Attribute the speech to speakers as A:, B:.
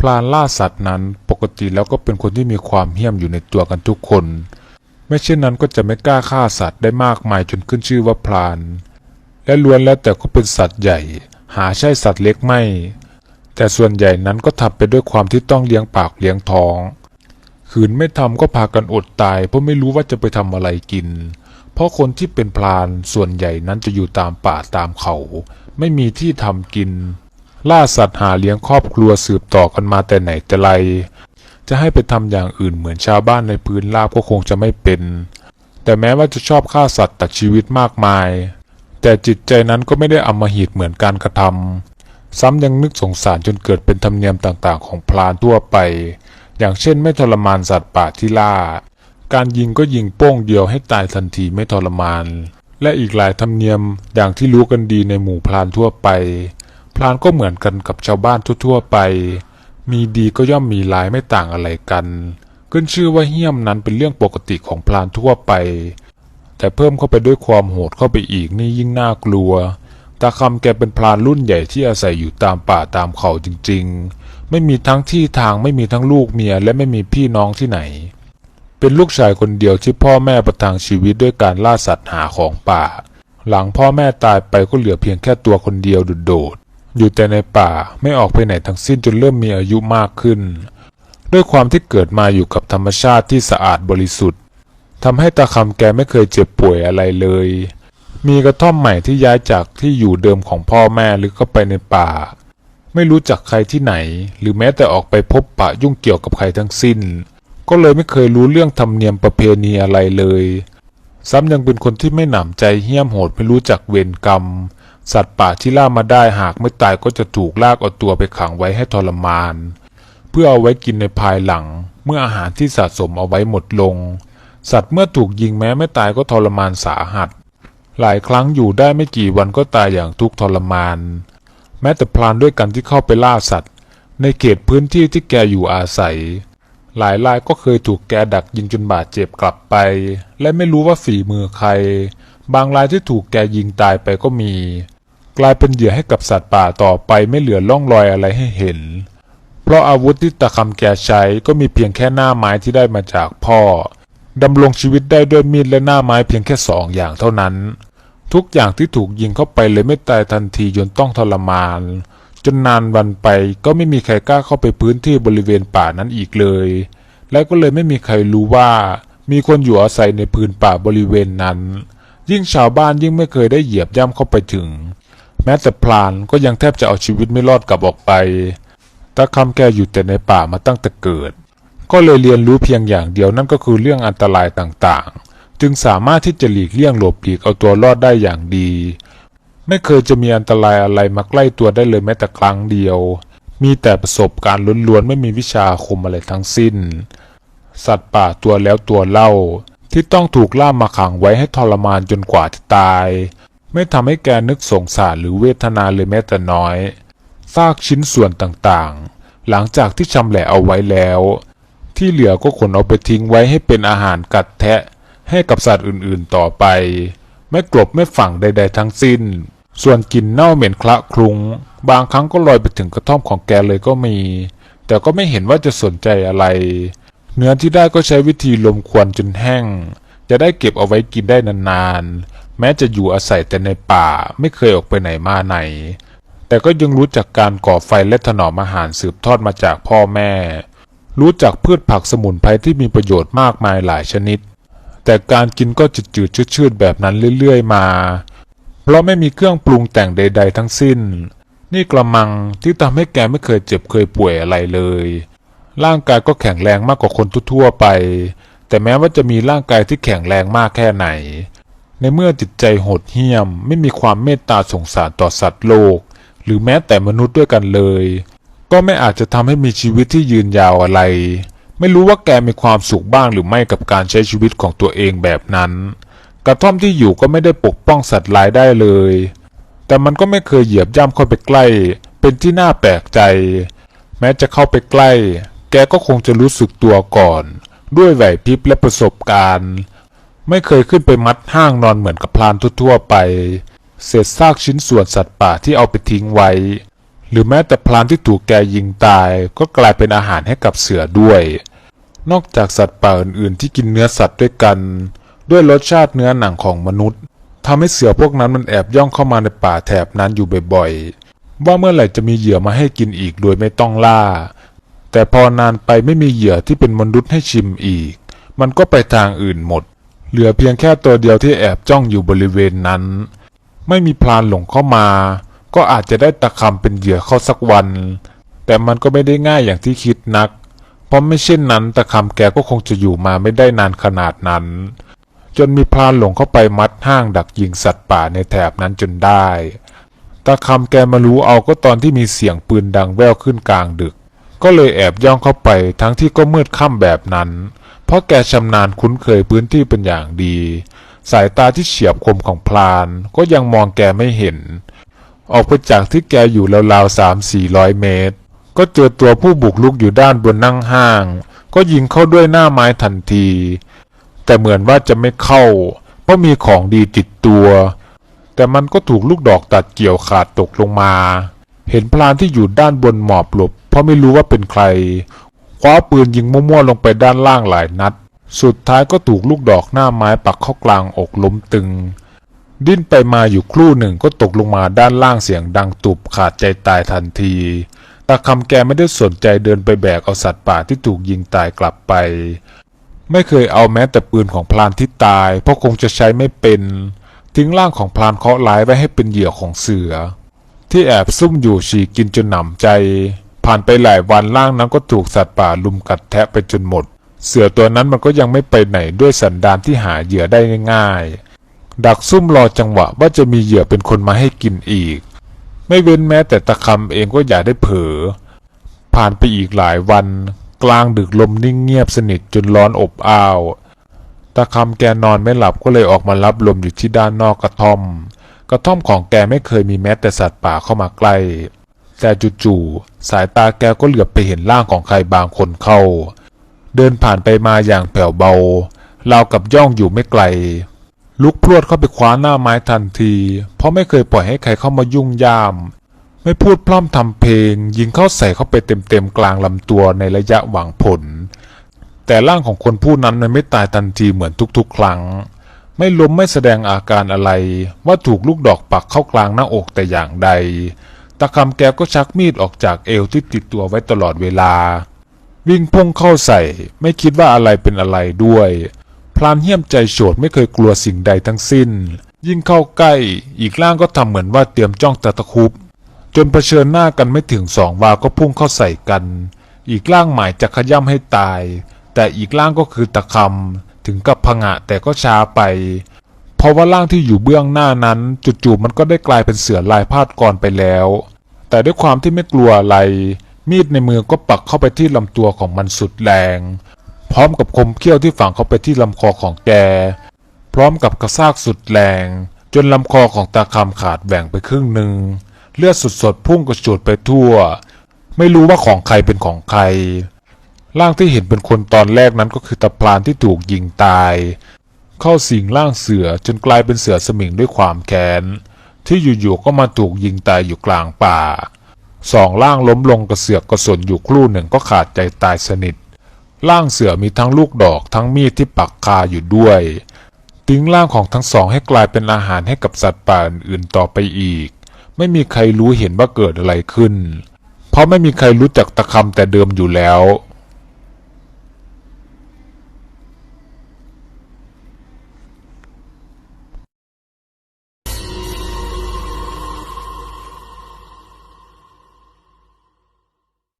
A: พรานล่าสัตว์นั้นปกติแล้วก็เป็นคนที่มีความเหี้ยมอยู่ในตัวกันทุกคน ไม่เช่นนั้นก็จะไม่กล้าฆ่าสัตว์ได้มากมายจนขึ้นชื่อว่าพราน และล้วนแล้วแต่ก็เป็นสัตว์ใหญ่ หาใช่สัตว์เล็กไม่ แต่ส่วนใหญ่นั้นก็ทำไปด้วยความที่ต้องเลี้ยงปากเลี้ยงท้องขืนไม่ทำก็พากันอดตาย เพราะไม่รู้ว่าจะไปทำอะไรกิน เพราะคนที่เป็นพรานส่วนใหญ่นั้นจะอยู่ตามป่าตามเขา ไม่มีที่ทำกิน ล่าสัตว์หาเลี้ยงครอบครัวสืบต่อกันมาแต่ไหนแต่ไร จะให้ไปทำอย่างอื่นเหมือนชาวบ้านในพื้นราบก็คงจะไม่เป็น แต่แม้ว่าจะชอบฆ่าสัตว์ตัดชีวิตมากมาย แต่จิตใจนั้นก็ไม่ได้อำมหิตเหมือนการกระทำซ้ำยังนึกสงสารจนเกิดเป็นธรรมเนียมต่างๆ ของพรานทั่วไป อย่างเช่นไม่ทรมานสัตว์ป่าที่ล่า การยิงก็ยิงโป้งเดียวให้ตายทันทีไม่ทรมาน และอีกหลายธรรมเนียมอย่างที่รู้กันดีในหมู่พรานทั่วไป พรานก็เหมือนกันกับชาวบ้านทั่วๆไป มีดีก็ย่อมมีร้ายไม่ต่างอะไรกัน ขึ้นชื่อว่าเหี้ยมนั้นเป็นเรื่องปกติของพรานทั่วไป แต่เพิ่มเข้าไปด้วยความโหดเข้าไปอีกนี่ยิ่งน่ากลัว ตาคำแกเป็นพรานรุ่นใหญ่ที่อาศัยอยู่ตามป่าตามเขาจริงๆ ไม่มีทั้งที่ทางไม่มีทั้งลูกเมียและไม่มีพี่น้องที่ไหน เป็นลูกชายคนเดียวที่พ่อแม่ประทังชีวิตด้วยการล่าสัตว์หาของป่า หลังพ่อแม่ตายไปก็เหลือเพียงแค่ตัวคนเดียวโดด อยู่แต่ในป่าไม่ออกไปไหนทั้งสิ้นจนเริ่มมีอายุมากขึ้น ด้วยความที่เกิดมาอยู่กับธรรมชาติที่สะอาดบริสุทธิ์ทำให้ตาคำแกไม่เคยเจ็บป่วยอะไรเลย มีกระท่อมใหม่ที่ย้ายจากที่อยู่เดิมของพ่อแม่หรือเข้าไปในป่า ไม่รู้จักใครที่ไหน หรือแม้แต่ออกไปพบปะยุ่งเกี่ยวกับใครทั้งสิ้น ก็เลยไม่เคยรู้เรื่องธรรมเนียมประเพณีอะไรเลย ซ้ำยังเป็นคนที่ไม่หนำใจเหี้ยมโหดไม่รู้จักเวรกรรม สัตว์ป่าที่ล่ามาได้หากไม่ตายก็จะถูกลากเอาตัวไปขังไว้ให้ทรมาน เพื่อเอาไว้กินในภายหลัง เมื่ออาหารที่สะสมเอาไว้หมดลง สัตว์เมื่อถูกยิงแม้ไม่ตายก็ทรมานสาหัส หลายครั้งอยู่ได้ไม่กี่วันก็ตายอย่างทุกข์ทรมาน แม้แต่พรานด้วยกันที่เข้าไปล่าสัตว์ ในเขตพื้นที่ที่แกอยู่อาศัย หลายรายก็เคยถูกแกดักยิงจนบาดเจ็บกลับไป และไม่รู้ว่าฝีมือใครบางรายที่ถูกแกยิงตายไปก็มี กลายเป็นเหยื่อให้กับสัตว์ป่าต่อไปไม่เหลือร่องรอยอะไรให้เห็น เพราะอาวุธที่ตะคำแกใช้ก็มีเพียงแค่หน้าไม้ที่ได้มาจากพ่อดำรงชีวิตได้ด้วยมีดและหน้าไม้เพียงแค่สองอย่างเท่านั้น ทุกอย่างที่ถูกยิงเข้าไปเลยไม่ตายทันทีจนต้องทรมาน จนนานวันไปก็ไม่มีใครกล้าเข้าไปพื้นที่บริเวณป่านั้นอีกเลย และก็เลยไม่มีใครรู้ว่ามีคนอยู่อาศัยในพื้นป่าบริเวณนั้น ยิ่งชาวบ้านยิ่งไม่เคยได้เหยียบย่ำเข้าไปถึง ม้แต่พลานก็ยังแทบจะเอาชีวิตไม่รอดกลับออกไปตาคำแกอยู่แต่ในป่ามาตั้งแต่เกิด ก็เลยเรียนรู้เพียงอย่างเดียวนั่นก็คือเรื่องอันตรายต่างๆ จึงสามารถที่จะหลีกเลี่ยงหลบหลีกเอาตัวรอดได้อย่างดี ไม่เคยจะมีอันตรายอะไรมาใกล้ตัวได้เลยแม้แต่ครั้งเดียว มีแต่ประสบการณ์ล้วนๆไม่มีวิชาคมอะไรทั้งสิ้น สัตว์ป่าตัวแล้วตัวเล่าที่ต้องถูกล่ามมาขังไว้ให้ทรมานจนกว่าจะตาย ไม่ทำให้แกนึกสงสารหรือเวทนาเลยแม้แต่น้อย ซากชิ้นส่วนต่างๆ หลังจากที่ชำแหละเอาไว้แล้ว ที่เหลือก็ขนเอาไปทิ้งไว้ให้เป็นอาหารกัดแทะให้กับสัตว์อื่นๆต่อไป ไม่กลบไม่ฝังใด ๆ ทั้งสิ้น ส่วนกลิ่นเน่าเหม็นคละคลุ้งบางครั้งก็ลอยไปถึงกระท่อมของแกเลยก็มี แต่ก็ไม่เห็นว่าจะสนใจอะไร เนื้อที่ได้ก็ใช้วิธีลมควนจนแห้ง จะได้เก็บเอาไว้กินได้นานๆ แม้จะอยู่อาศัยแต่ในป่าไม่เคยออกไปไหนมาไหน แต่ก็ยังรู้จักการก่อไฟและถนอมอาหารสืบทอดมาจากพ่อแม่ รู้จักพืชผักสมุนไพรที่มีประโยชน์มากมายหลายชนิด แต่การกินก็จืดๆชืดๆแบบนั้นเรื่อยๆมา เพราะไม่มีเครื่องปรุงแต่งใด ๆ ทั้งสิ้น นี่กระมังที่ทำให้แกไม่เคยเจ็บเคยป่วยอะไรเลย ร่างกายก็แข็งแรงมากกว่าคนทั่วๆไป แต่แม้ว่าจะมีร่างกายที่แข็งแรงมากแค่ไหน ในเมื่อจิตใจโหดเหี้ยม ไม่มีความเมตตาสงสารต่อสัตว์โลก หรือแม้แต่มนุษย์ด้วยกันเลย ก็ไม่อาจจะทำให้มีชีวิตที่ยืนยาวอะไร ไม่รู้ว่าแกมีความสุขบ้างหรือไม่กับการใช้ชีวิตของตัวเองแบบนั้น กระท่อมที่อยู่ก็ไม่ได้ปกป้องสัตว์ร้ายได้เลย แต่มันก็ไม่เคยเหยียบย่ำเข้าไปใกล้ เป็นที่น่าแปลกใจ แม้จะเข้าไปใกล้ แกก็คงจะรู้สึกตัวก่อน ด้วยไหวพริบและประสบการณ์ ไม่เคยขึ้นไปมัดห้างนอนเหมือนกับพลานทั่วๆไป เศษซากชิ้นส่วนสัตว์ป่าที่เอาไปทิ้งไว้ หรือแม้แต่พลานที่ถูกแกยิงตายก็กลายเป็นอาหารให้กับเสือด้วย นอกจากสัตว์ป่าอื่นๆ ที่กินเนื้อสัตว์ด้วยกัน ด้วยรสชาติเนื้อหนังของมนุษย์ทำให้เสือพวกนั้นมันแอบย่องเข้ามาในป่าแถบนั้นอยู่บ่อยๆว่าเมื่อไหร่จะมีเหยื่อมาให้กินอีกโดยไม่ต้องล่า แต่พอนานไปไม่มีเหยื่อที่เป็นมนุษย์ให้ชิมอีก มันก็ไปทางอื่นหมด เหลือเพียงแค่ตัวเดียวที่แอบจ้องอยู่บริเวณนั้น ไม่มีพลานหลงเข้ามา ก็อาจจะได้ตะคำเป็นเหยื่อเข้าสักวัน แต่มันก็ไม่ได้ง่ายอย่างที่คิดนัก เพราะไม่เช่นนั้นตะคำแกก็คงจะอยู่มาไม่ได้นานขนาดนั้น จนมีพลานหลงเข้าไปมัดห้างดักยิงสัตว์ป่าในแถบนั้นจนได้ตาคำแกมารู้เอาก็ตอนที่มีเสียงปืนดังแว่วขึ้นกลางดึก ก็เลยแอบย่องเข้าไปทั้งที่ก็มืดค่ำแบบนั้น เพราะแกชำนาญคุ้นเคยพื้นที่เป็นอย่างดี สายตาที่เฉียบคมของพลานก็ยังมองแกไม่เห็น ออกไปจากที่แกอยู่ราวๆสามสี่ร้อยเมตร ก็เจอตัวผู้บุกลุกอยู่ด้านบนนั่งห้าง ก็ยิงเข้าด้วยหน้าไม้ทันที แต่เหมือนว่าจะไม่เข้า เพราะมีของดีติดตัว แต่มันก็ถูกลูกดอกตัดเกี่ยวขาดตกลงมา เห็นพลานที่อยู่ด้านบนหมอบหลบ เพราะไม่รู้ว่าเป็นใคร คว้าปืนยิงมั่วๆลงไปด้านล่างหลายนัด สุดท้ายก็ถูกลูกดอกหน้าไม้ปักเข้ากลางอกล้มตึง ดิ้นไปมาอยู่ครู่หนึ่งก็ตกลงมาด้านล่างเสียงดังตุบขาดใจตายทันทีตาคำแกไม่ได้สนใจเดินไปแบกเอาสัตว์ป่าที่ถูกยิงตายกลับไป ไม่เคยเอาแม้แต่ปืนของพลานที่ตาย เพราะคงจะใช้ไม่เป็นทิ้งร่างของพลานเคาะร้ายไว้ให้เป็นเหยื่อของเสือ ที่แอบซุ่มอยู่ฉีกกินจนหนำใจ ผ่านไปหลายวันร่างนั้นก็ถูกสัตว์ป่าลุมกัดแทะไปจนหมด เสือตัวนั้นมันก็ยังไม่ไปไหนด้วยสันดานที่หาเหยื่อได้ง่าย ๆ ดักซุ่มรอจังหวะว่าจะมีเหยื่อเป็นคนมาให้กินอีก ไม่เว้นแม้แต่ตะคำเองก็อย่าได้เผลอ ผ่านไปอีกหลายวัน กลางดึกลมนิ่งเงียบสนิทจนร้อนอบอ้าวตาคำแกนอนไม่หลับก็เลยออกมารับลมอยู่ที่ด้านนอกกระท่อม กระท่อมของแกไม่เคยมีแม้แต่สัตว์ป่าเข้ามาใกล้ แต่จู่ๆสายตาแกก็เหลือบไปเห็นร่างของใครบางคนเข้า เดินผ่านไปมาอย่างแผ่วเบา ราวกับย่องอยู่ไม่ไกล ลุกพรวดเข้าไปคว้าหน้าไม้ทันที เพราะไม่เคยปล่อยให้ใครเข้ามายุ่งย่าม ไม่พูดพร่ำทำเพลง ยิงเข้าใส่เข้าไปเต็มๆกลางลำตัวในระยะหวังผล แต่ร่างของคนผู้นั้นมันไม่ตายทันทีเหมือนทุกๆ ครั้ง ไม่ล้มไม่แสดงอาการอะไรว่าถูกลูกดอกปักเข้ากลางหน้าอกแต่อย่างใด ตะคำแกก็ชักมีดออกจากเอวที่ติดตัวไว้ตลอดเวลา วิ่งพุ่งเข้าใส่ ไม่คิดว่าอะไรเป็นอะไรด้วยพลานเหี้ยมใจโฉดไม่เคยกลัวสิ่งใดทั้งสิ้น ยิ่งเข้าใกล้ อีกร่างก็ทำเหมือนว่าเตรียมจ้องตะตะคุบ จนเผชิญหน้ากันไม่ถึงสองวาก็พุ่งเข้าใส่กัน อีกร่างหมายจะขย่ำให้ตาย แต่อีกร่างก็คือตะคำถึงกับพงะแต่ก็ช้าไป เพราะว่าร่างที่อยู่เบื้องหน้านั้นจู่ๆมันก็ได้กลายเป็นเสือลายพาดกรไปแล้ว แต่ด้วยความที่ไม่กลัวอะไร มีดในมือก็ปักเข้าไปที่ลำตัวของมันสุดแรง พร้อมกับคมเขี้ยวที่ฝังเข้าไปที่ลำคอของแก พร้อมกับกระซากสุดแรง จนลำคอของตาคำขาดแบ่งไปครึ่งหนึ่งเลือดสดๆพุ่งกระฉูดไปทั่ว ไม่รู้ว่าของใครเป็นของใครร่างที่เห็นเป็นคนตอนแรกนั้นก็คือตะพลานที่ถูกยิงตาย เข้าสิงร่างเสือจนกลายเป็นเสือสมิงด้วยความแค้น ที่อยู่ๆก็มาถูกยิงตายอยู่กลางป่าสองร่างล้มลงกระเสือกกระสนอยู่ครู่หนึ่งก็ขาดใจตายสนิทร่างเสือมีทั้งลูกดอกทั้งมีดที่ปักคาอยู่ด้วย ทิ้งร่างของทั้งสองให้กลายเป็นอาหารให้กับสัตว์ป่าอื่นๆต่อไปอีก ไม่มีใครรู้เห็นว่าเกิดอะไรขึ้น เพราะไม่มีใครรู้จักตะคำแต่เดิมอยู่แล้ว